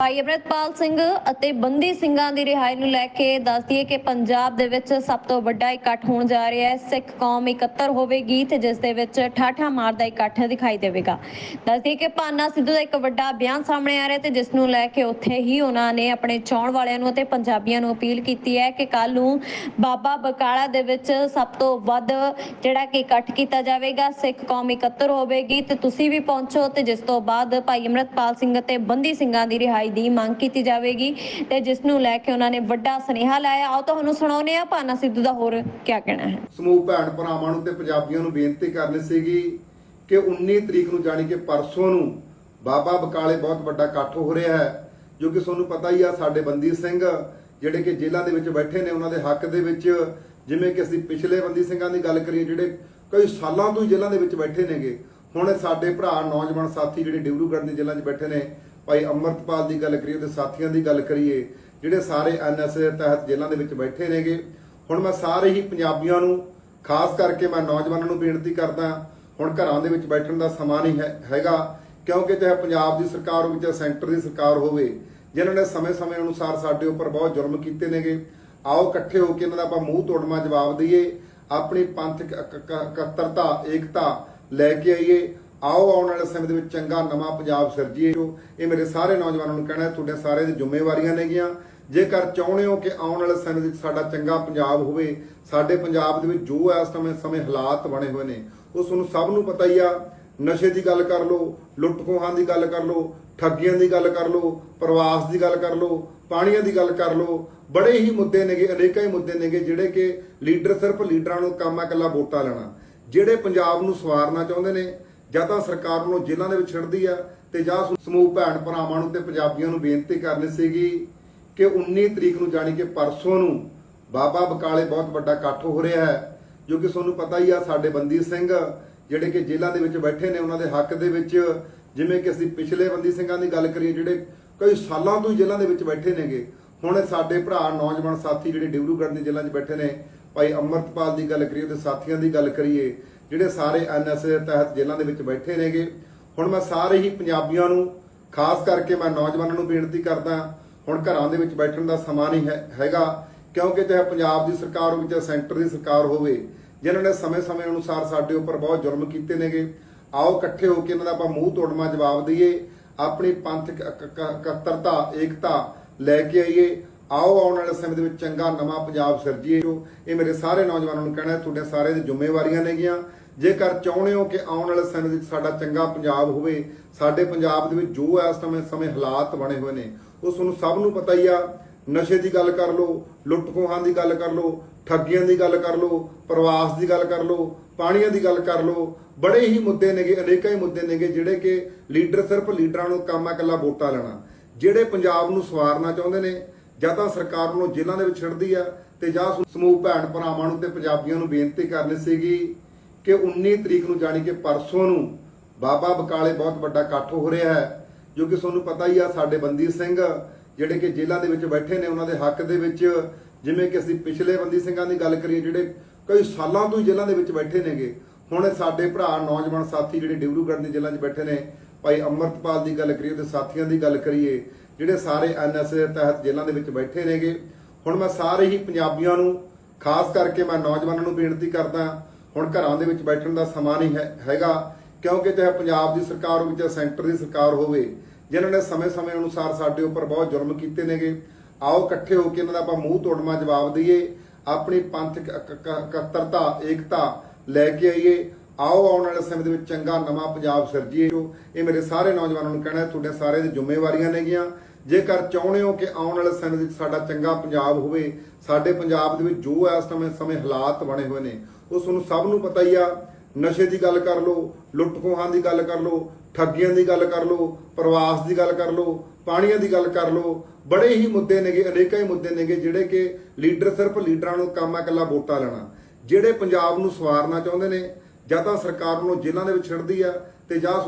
ਭਾਈ ਅਮਰਿਤਪਾਲ ਸਿੰਘ ਅਤੇ ਬੰਦੀ ਸਿੰਘਾਂ ਦੀ ਰਿਹਾਈ ਨੂੰ ਲੈ ਕੇ ਦੱਸ ਕਿ ਪੰਜਾਬ ਦੇ ਵਿੱਚ ਸਭ ਤੋਂ ਵੱਡਾ ਇਕੱਠ ਹੋਣ ਜਾ ਰਿਹਾ ਹੈ। ਸਿੱਖ ਕੌਮ ਇਕੱਤਰ ਹੋਵੇਗੀ ਤੇ ਜਿਸ ਦੇ ਵਿੱਚ ਠਾਠਾ ਮਾਰਦਾ ਇਕੱਠ ਦਿਖਾਈ ਦੇਵੇਗਾ। ਦੱਸ ਕਿ ਪਾਨਾ ਸਿੱਧੂ ਦਾ ਇੱਕ ਵੱਡਾ ਬਿਆਨ ਸਾਹਮਣੇ ਆ ਰਿਹਾ ਤੇ ਜਿਸ ਨੂੰ ਲੈ ਕੇ ਉੱਥੇ ਹੀ ਉਹਨਾਂ ਨੇ ਆਪਣੇ ਚਾਹਣ ਵਾਲਿਆਂ ਨੂੰ ਅਤੇ ਪੰਜਾਬੀਆਂ ਨੂੰ ਅਪੀਲ ਕੀਤੀ ਹੈ ਕਿ ਕੱਲ ਨੂੰ ਬਾਬਾ ਬਕਾਲਾ ਦੇ ਵਿੱਚ ਸਭ ਤੋਂ ਵੱਧ ਜਿਹੜਾ ਕਿ ਇਕੱਠ ਕੀਤਾ ਜਾਵੇਗਾ, ਸਿੱਖ ਕੌਮ ਇਕੱਤਰ ਹੋਵੇਗੀ ਤੇ ਤੁਸੀਂ ਵੀ ਪਹੁੰਚੋ ਤੇ ਜਿਸ ਤੋਂ ਬਾਅਦ ਭਾਈ ਅਮਰਿਤਪਾਲ ਸਿੰਘ ਅਤੇ ਬੰਦੀ ਸਿੰਘਾਂ ਦੀ ਰਿਹਾਈ ਦੀ ਮੰਗ ਕੀਤੀ ਜਾਵੇਗੀ ਤੇ ਜਿਸ ਨੂੰ ਲੈ ਕੇ ਉਹਨਾਂ ਨੇ ਵੱਡਾ ਸੁਨੇਹਾ ਲਾਇਆ। ਆਓ ਤੁਹਾਨੂੰ ਸੁਣਾਉਂਦੇ ਆ ਪਾਨਾ ਸਿੱਧੂ ਦਾ ਹੋਰ ਕੀ ਕਹਿਣਾ ਹੈ? ਸਮੂਹ ਭੈਣ ਭਰਾਵਾਂ ਨੂੰ ਤੇ ਪੰਜਾਬੀਆਂ ਨੂੰ ਬੇਨਤੀ ਕਰਨੀ ਸੀਗੀ ਕਿ 19 ਤਰੀਕ ਨੂੰ ਜਾਣੀ ਕਿ ਪਰਸੋਂ ਨੂੰ ਬਾਬਾ ਬਕਾਲੇ ਬਹੁਤ ਵੱਡਾ ਇਕੱਠ ਹੋ ਰਿਹਾ ਹੈ, ਜੋ ਕਿ ਤੁਹਾਨੂੰ ਪਤਾ ਹੀ ਆ ਸਾਡੇ ਬੰਦੀ ਸਿੰਘ, ਜਿਹੜੇ ਕਿ ਜੇਲ੍ਹਾਂ ਦੇ ਵਿੱਚ ਬੈਠੇ ਨੇ, ਉਹਨਾਂ ਦੇ ਹੱਕ ਦੇ ਵਿੱਚ ਜਿਵੇਂ ਕਿ ਅਸੀਂ ਪਿਛਲੇ ਬੰਦੀ ਸਿੰਘਾਂ ਦੀ ਗੱਲ ਕਰੀਏ, ਜਿਹੜੇ ਕਈ ਸਾਲਾਂ ਤੋਂ ਹੀ ਜੇਲ੍ਹਾਂ ਦੇ ਵਿੱਚ ਬੈਠੇ ਨੇਗੇ। ਹੁਣ ਸਾਡੇ ਭਰਾ, ਨੌਜਵਾਨ ਸਾਥੀ ਜਿਹੜੇ ਡਿਬਰੂਗੜ੍ਹ ਦੀ ਜੇਲ੍ਹਾਂ 'ਚ ਬੈਠੇ ਨੇ ਭਾਈ ਅਮਰਤਪਾਲ ਦੀ ਗੱਲ ਕਰੀਏ ਤੇ ਸਾਥੀਆਂ ਦੀ ਗੱਲ ਕਰੀਏ, ਜਿਹੜੇ ਸਾਰੇ ਐਨਐਸਏ ਤਹਿਤ ਜੇਲ੍ਹਾਂ ਦੇ ਵਿੱਚ ਬੈਠੇ ਨੇਗੇ, ਹੁਣ ਮੈਂ ਸਾਰੇ ਹੀ ਪੰਜਾਬੀਆਂ ਨੂੰ, ਖਾਸ ਕਰਕੇ ਮੈਂ ਨੌਜਵਾਨਾਂ ਨੂੰ ਬੇਨਤੀ ਕਰਦਾ, ਹੁਣ ਘਰਾਂ ਦੇ ਵਿੱਚ ਬੈਠਣ ਦਾ ਸਮਾਂ ਨਹੀਂ ਹੈ- ਹੈਗਾ, ਕਿਉਂਕਿ ਚਾਹੇ ਪੰਜਾਬ ਦੀ ਸਰਕਾਰ ਹੋਵੇ ਚਾਹੇ ਸੈਂਟਰ ਦੀ ਸਰਕਾਰ ਹੋਵੇ, ਜਿਨ੍ਹਾਂ ਨੇ ਸਮੇਂ-ਸਮੇਂ ਅਨੁਸਾਰ ਸਾਡੇ ਉੱਪਰ ਬਹੁਤ ਜ਼ੁਲਮ ਕੀਤੇ ਨੇਗੇ, ਆਓ ਇਕੱਠੇ ਹੋ ਕੇ ਇਹਨਾਂ ਦਾ ਆਪਾਂ ਮੂੰਹ ਤੋੜਮਾ ਜਵਾਬ ਦਈਏ, ਆਪਣੀ ਪੰਥਕ ਇਕੱਤਰਤਾ ਏਕਤਾ ਲੈ ਕੇ ਆਈਏ ਆਓ ਆਉਣ ਵਾਲੇ ਸਮੇਂ ਦੇ ਵਿੱਚ ਚੰਗਾ ਨਵਾਂ ਪੰਜਾਬ ਸਿਰਜੀਏ। ਇਹ ਮੇਰੇ ਸਾਰੇ ਨੌਜਵਾਨਾਂ ਨੂੰ ਕਹਿਣਾ ਹੈ, ਤੁਹਾਡੇ ਸਾਰੇ ਦੀ ਜ਼ਿੰਮੇਵਾਰੀਆਂ ਨੇਗੀਆਂ ਜੇਕਰ ਚਾਹੁੰਦੇ ਹੋ ਕਿ ਆਉਣ ਵਾਲੇ ਸਮੇਂ ਵਿੱਚ ਸਾਡਾ ਚੰਗਾ ਪੰਜਾਬ ਹੋਵੇ ਸਾਡੇ ਪੰਜਾਬ ਦੇ ਵਿੱਚ ਜੋ ਇਸ ਸਮੇਂ ਸਮੇਂ ਹਾਲਾਤ ਬਣੇ ਹੋਏ ਨੇ ਉਹ ਤੁਹਾਨੂੰ ਸਭ ਨੂੰ ਪਤਾ ਹੀ ਆ। ਨਸ਼ੇ ਦੀ ਗੱਲ ਕਰ ਲਓ ਲੁੱਟ ਖੋਹਾਂ ਦੀ ਗੱਲ ਕਰ ਲਓ ਠੱਗੀਆਂ ਦੀ ਗੱਲ ਕਰ ਲਓ ਪ੍ਰਵਾਸ ਦੀ ਗੱਲ ਕਰ ਲਓ ਪਾਣੀਆਂ ਦੀ ਗੱਲ ਕਰ ਲਓ ਬੜੇ ਹੀ ਮੁੱਦੇ ਨੇਗੇ ਅਨੇਕਾਂ ਹੀ ਮੁੱਦੇ ਨੇਗੇ ਜਿਹੜੇ ਕਿ ਲੀਡਰ ਸਿਰਫ ਲੀਡਰਾਂ ਨੂੰ ਕੰਮ ਆ ਇਕੱਲਾ ਵੋਟਾਂ ਲੈਣਾ। ਜਿਹੜੇ ਪੰਜਾਬ ਨੂੰ ਸਵਾਰਨਾ ਚਾਹੁੰਦੇ ਨੇ ਜਾਂ ਤਾਂ ਸਰਕਾਰ ਵੱਲੋਂ ਜੇਲ੍ਹਾਂ ਦੇ ਵਿੱਚ ਛੱਡਦੀ ਆ ਤੇ ਜਾਂ ਸਮੂਹ ਭੈਣ ਭਰਾਵਾਂ ਨੂੰ ਤੇ ਪੰਜਾਬੀਆਂ ਨੂੰ ਬੇਨਤੀ ਕਰਨੀ ਸੀਗੀ ਕਿ 19 ਤਰੀਕ ਨੂੰ ਜਾਣੀ ਕਿ ਪਰਸੋਂ ਨੂੰ ਬਾਬਾ ਬਕਾਲੇ ਬਹੁਤ ਵੱਡਾ ਇਕੱਠ ਹੋ ਰਿਹਾ ਹੈ, ਜੋ ਕਿ ਤੁਹਾਨੂੰ ਪਤਾ ਹੀ ਆ ਸਾਡੇ ਬੰਦੀ ਸਿੰਘ, ਜਿਹੜੇ ਕਿ ਜੇਲ੍ਹਾਂ ਦੇ ਵਿੱਚ ਬੈਠੇ ਨੇ, ਉਹਨਾਂ ਦੇ ਹੱਕ ਦੇ ਵਿੱਚ ਜਿਵੇਂ ਕਿ ਅਸੀਂ ਪਿਛਲੇ ਬੰਦੀ ਸਿੰਘਾਂ ਦੀ ਗੱਲ ਕਰੀਏ, ਜਿਹੜੇ ਕਈ ਸਾਲਾਂ ਤੋਂ ਹੀ ਜੇਲ੍ਹਾਂ ਦੇ ਵਿੱਚ ਬੈਠੇ ਨੇਗੇ, ਹੁਣ ਸਾਡੇ ਭਰਾ ਨੌਜਵਾਨ ਸਾਥੀ ਜਿਹੜੇ ਡਿਬਰੂਗੜ੍ਹ ਦੀ ਜੇਲ੍ਹਾਂ 'ਚ ਬੈਠੇ ਨੇ, ਭਾਈ ਅਮਰਤਪਾਲ ਦੀ ਗੱਲ ਕਰੀਏ ਤੇ ਸਾਥੀਆਂ ਦੀ ਗੱਲ ਕਰੀਏ ਜਿਹੜੇ ਸਾਰੇ ਐਨਐਸਏ ਤਹਿਤ ਜੇਲ੍ਹਾਂ ਦੇ ਵਿੱਚ ਬੈਠੇ ਨੇਗੇ। ਹੁਣ ਮੈਂ ਸਾਰੇ ਹੀ ਪੰਜਾਬੀਆਂ ਨੂੰ, ਖਾਸ ਕਰਕੇ ਮੈਂ ਨੌਜਵਾਨਾਂ ਨੂੰ ਬੇਨਤੀ ਕਰਦਾ, ਹੁਣ ਘਰਾਂ ਦੇ ਵਿੱਚ ਬੈਠਣ ਦਾ ਸਮਾਂ ਨਹੀਂ ਹੈ- ਹੈਗਾ, ਕਿਉਂਕਿ ਚਾਹੇ ਪੰਜਾਬ ਦੀ ਸਰਕਾਰ ਹੋਵੇ, ਚਾਹੇ ਸੈਂਟਰ ਦੀ ਸਰਕਾਰ ਹੋਵੇ, ਜਿਨ੍ਹਾਂ ਨੇ ਸਮੇਂ-ਸਮੇਂ ਅਨੁਸਾਰ ਸਾਡੇ ਉੱਪਰ ਬਹੁਤ ਜ਼ੁਲਮ ਕੀਤੇ ਨੇਗੇ। ਆਓ ਇਕੱਠੇ ਹੋ ਕੇ ਇਹਨਾਂ ਦਾ ਆਪਾਂ ਮੂੰਹ ਤੋੜਮਾ ਜਵਾਬ ਦਈਏ, ਆਪਣੀ ਪੰਥਕ ਇਕੱਤਰਤਾ ਏਕਤਾ ਲੈ ਕੇ ਆਈਏ। ਆਓ ਆਉਣ ਵਾਲੇ ਸਮੇਂ ਦੇ ਵਿੱਚ ਚੰਗਾ ਨਵਾਂ ਪੰਜਾਬ ਸਿਰਜੀਏ। ਜੋ ਇਹ ਮੇਰੇ ਸਾਰੇ ਨੌਜਵਾਨਾਂ ਨੂੰ ਕਹਿਣਾ ਹੈ, ਤੁਹਾਡੇ ਸਾਰੇ ਦੀ ਜ਼ਿੰਮੇਵਾਰੀਆਂ ਨੇਗੀਆਂ। ਜੇਕਰ ਚਾਹੁੰਦੇ ਹੋ ਕਿ ਆਉਣ ਵਾਲੇ ਸਮੇਂ ਵਿੱਚ ਸਾਡਾ ਚੰਗਾ ਪੰਜਾਬ ਹੋਵੇ ਸਾਡੇ ਪੰਜਾਬ ਦੇ ਵਿੱਚ ਜੋ ਇਸ ਸਮੇਂ ਸਮੇਂ ਹਾਲਾਤ ਬਣੇ ਹੋਏ ਨੇ ਉਹ ਤੁਹਾਨੂੰ ਸਭ ਨੂੰ ਪਤਾ ਹੀ ਆ। ਨਸ਼ੇ ਦੀ ਗੱਲ ਕਰ ਲਓ ਲੁੱਟ ਖੋਹਾਂ ਦੀ ਗੱਲ ਕਰ ਲਓ ਠੱਗੀਆਂ ਦੀ ਗੱਲ ਕਰ ਲਓ ਪ੍ਰਵਾਸ ਦੀ ਗੱਲ ਕਰ ਲਓ ਪਾਣੀਆਂ ਦੀ ਗੱਲ ਕਰ ਲਓ ਬੜੇ ਹੀ ਮੁੱਦੇ ਨੇਗੇ ਅਨੇਕਾਂ ਹੀ ਮੁੱਦੇ ਨੇਗੇ ਜਿਹੜੇ ਕਿ ਲੀਡਰ ਸਿਰਫ ਲੀਡਰਾਂ ਨੂੰ ਕੰਮ ਆ ਇਕੱਲਾ ਵੋਟਾਂ ਲੈਣਾ। ਜਿਹੜੇ ਪੰਜਾਬ ਨੂੰ ਸਵਾਰਨਾ ਚਾਹੁੰਦੇ ਨੇ ਜਾਂ ਤਾਂ ਸਰਕਾਰ ਨੂੰ ਜੇਲ੍ਹਾਂ ਦੇ ਵਿੱਚ ਛੱਡਦੀ ਆ ਤੇ ਜਾਂ ਸਮੂਹ ਭੈਣ ਭਰਾਵਾਂ ਨੂੰ ਤੇ ਪੰਜਾਬੀਆਂ ਨੂੰ ਬੇਨਤੀ ਕਰਨੀ ਸੀਗੀ ਕਿ 19 ਤਰੀਕ ਨੂੰ ਜਾਣੀ ਕਿ ਪਰਸੋਂ ਨੂੰ ਬਾਬਾ ਬਕਾਲੇ ਬਹੁਤ ਵੱਡਾ ਇਕੱਠ ਹੋ ਰਿਹਾ ਹੈ, ਜੋ ਕਿ ਤੁਹਾਨੂੰ ਪਤਾ ਹੀ ਆ ਸਾਡੇ ਬੰਦੀ ਸਿੰਘ, ਜਿਹੜੇ ਕਿ ਜੇਲ੍ਹਾਂ ਦੇ ਵਿੱਚ ਬੈਠੇ ਨੇ, ਉਹਨਾਂ ਦੇ ਹੱਕ ਦੇ ਵਿੱਚ ਜਿਵੇਂ ਕਿ ਅਸੀਂ ਪਿਛਲੇ ਬੰਦੀ ਸਿੰਘਾਂ ਦੀ ਗੱਲ ਕਰੀਏ, ਜਿਹੜੇ ਕਈ ਸਾਲਾਂ ਤੋਂ ਹੀ ਜੇਲ੍ਹਾਂ ਦੇ ਵਿੱਚ ਬੈਠੇ ਨੇਗੇ। ਹੁਣ ਸਾਡੇ ਭਰਾ ਨੌਜਵਾਨ ਸਾਥੀ ਜਿਹੜੇ ਡਿਬਰੂਗੜ੍ਹ ਦੇ ਜੇਲ੍ਹਾਂ 'ਚ ਬੈਠੇ ਨੇ, ਭਾਈ ਅਮਰਤਪਾਲ ਦੀ ਗੱਲ ਕਰੀਏ ਤੇ ਸਾਥੀਆਂ ਦੀ ਗੱਲ ਕਰੀਏ ਜਿਹੜੇ ਸਾਰੇ ਐਨਐਸਏ ਤਹਿਤ ਜੇਲ੍ਹਾਂ ਦੇ ਵਿੱਚ ਬੈਠੇ ਨੇਗੇ। ਹੁਣ ਮੈਂ ਸਾਰੇ ਹੀ ਪੰਜਾਬੀਆਂ ਨੂੰ, ਖਾਸ ਕਰਕੇ ਮੈਂ ਨੌਜਵਾਨਾਂ ਨੂੰ ਬੇਨਤੀ ਕਰਦਾ, ਹੁਣ ਘਰਾਂ ਦੇ ਵਿੱਚ ਬੈਠਣ ਦਾ ਸਮਾਂ ਨਹੀਂ ਹੈ- ਹੈਗਾ, ਕਿਉਂਕਿ ਚਾਹੇ ਪੰਜਾਬ ਦੀ ਸਰਕਾਰ ਹੋਵੇ, ਚਾਹੇ ਸੈਂਟਰ ਦੀ ਸਰਕਾਰ ਹੋਵੇ, ਜਿਨ੍ਹਾਂ ਨੇ ਸਮੇਂ-ਸਮੇਂ ਅਨੁਸਾਰ ਸਾਡੇ ਉੱਪਰ ਬਹੁਤ ਜ਼ੁਲਮ ਕੀਤੇ ਨੇਗੇ। ਆਓ ਇਕੱਠੇ ਹੋ ਕੇ ਇਹਨਾਂ ਦਾ ਆਪਾਂ ਮੂੰਹ ਤੋੜਮਾ ਜਵਾਬ ਦਈਏ, ਆਪਣੀ ਪੰਥਕ ਇਕੱਤਰਤਾ ਏਕਤਾ ਲੈ ਕੇ ਆਈਏ। ਆਓ ਆਉਣ ਵਾਲੇ ਸਮੇਂ ਦੇ ਵਿੱਚ ਚੰਗਾ ਨਵਾਂ ਪੰਜਾਬ ਸਿਰਜੀਏ। ਇਹ ਮੇਰੇ ਸਾਰੇ ਨੌਜਵਾਨਾਂ ਨੂੰ ਕਹਿਣਾ ਹੈ, ਤੁਹਾਡੇ ਸਾਰੇ ਦੀ ਜ਼ਿੰਮੇਵਾਰੀਆਂ ਨੇਗੀਆਂ। ਜੇਕਰ ਚਾਹੁੰਦੇ ਹੋ ਕਿ ਆਉਣ ਵਾਲੇ ਸਮੇਂ ਵਿੱਚ ਸਾਡਾ ਚੰਗਾ ਪੰਜਾਬ ਹੋਵੇ ਸਾਡੇ ਪੰਜਾਬ ਦੇ ਵਿੱਚ ਜੋ ਇਸ ਸਮੇਂ ਸਮੇਂ ਹਾਲਾਤ ਬਣੇ ਹੋਏ ਨੇ ਉਹ ਤੁਹਾਨੂੰ ਸਭ ਨੂੰ ਪਤਾ ਹੀ ਆ। ਨਸ਼ੇ ਦੀ ਗੱਲ ਕਰ ਲਓ ਲੁੱਟ ਖੋਹਾਂ ਦੀ ਗੱਲ ਕਰ ਲਓ ਠੱਗੀਆਂ ਦੀ ਗੱਲ ਕਰ ਲਓ ਪ੍ਰਵਾਸ ਦੀ ਗੱਲ ਕਰ ਲਓ ਪਾਣੀਆਂ ਦੀ ਗੱਲ ਕਰ ਲਓ ਬੜੇ ਹੀ ਮੁੱਦੇ ਨੇਗੇ ਅਨੇਕਾਂ ਹੀ ਮੁੱਦੇ ਨੇਗੇ ਜਿਹੜੇ ਕਿ ਲੀਡਰ ਸਿਰਫ ਲੀਡਰਾਂ ਨੂੰ ਕੰਮ ਆ ਇਕੱਲਾ ਵੋਟਾਂ ਲੈਣਾ। ਜਿਹੜੇ ਪੰਜਾਬ ਨੂੰ ਸਵਾਰਨਾ ਚਾਹੁੰਦੇ ਨੇ ਜਾਂ ਤਾਂ ਸਰਕਾਰ ਨੂੰ ਜੇਲ੍ਹਾਂ ਦੇ ਵਿੱਚ ਛੱਡਦੀ ਆ ਤੇ ਜਾਂ